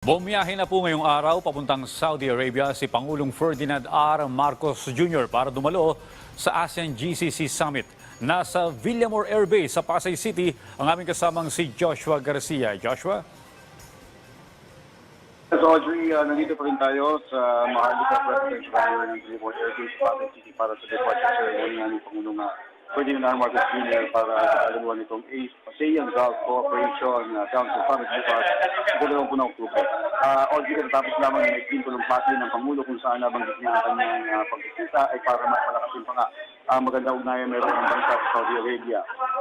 Bumiyahe na po ngayong araw papuntang Saudi Arabia si Pangulong Ferdinand R. Marcos Jr. para dumalo sa ASEAN GCC Summit. Nasa Villamor Air Base sa Pasay City ang aming kasamang si Joshua Garcia. Joshua? So Audrey, uh, nandito pa rin tayo sa Maharlika Presidential Highway ng Villamor Air Base, Pasay City para sa departure ceremony ng Pangulong uh, Ferdinand R. Marcos Jr. para sa kaluluwa nitong ASEAN Gulf Cooperation uh, Council Summit bukas sa dalawang po ng Oktubre. Uh, Audrey, katatapos lamang ng naging tulumpati ng Pangulo kung saan nabanggit niya ang kanyang uh, pagbisita ay para mas palakasin pa nga ang magandang ugnayan meron ng bansa sa Saudi Arabia.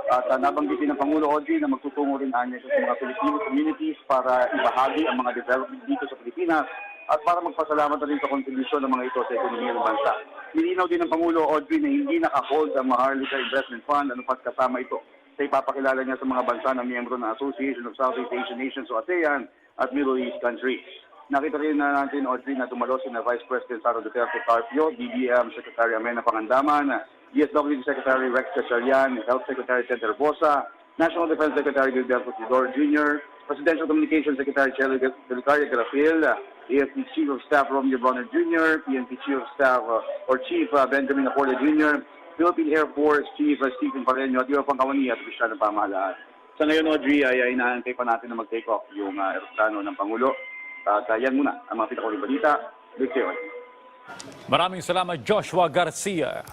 At uh, nabanggit din ng Pangulo Audrey na magtutungo rin anya sa mga Filipino communities para ibahagi ang mga development dito sa Pilipinas at para magpasalamat na rin sa kontribusyon ng mga ito sa ekonomiya ng bansa. Nilinaw din ng Pangulo Audrey na hindi nakahold ang Maharlika Investment Fund ano pat kasama ito sa ipapakilala niya sa mga bansa na miyembro ng Association of Southeast Asian Nations o ASEAN at Middle East countries. Nakita rin na natin, Audrey, na dumalo si na Vice President Sara Duterte Carpio, BBM Secretary Amena Pangandaman, DSWD Secretary Rex Cacharian, Health Secretary Ted Herbosa, National Defense Secretary Gilberto Tidor Jr., Presidential Communications Secretary Chelly Delicaria Garafil, AFP Chief of Staff Romeo Bonner Jr., PNP Chief of Staff uh, or Chief uh, Benjamin Acorda Jr., Philippine Air Force Chief uh, Stephen Pareño at iba pang kawani at opisyal pamahalaan. Sa ngayon, Audrey, ay, ay inaantay pa natin na mag-take off yung uh, aeroplano ng Pangulo. At uh, yan muna ang mga pitakuling balita. Big. Maraming salamat Joshua Garcia.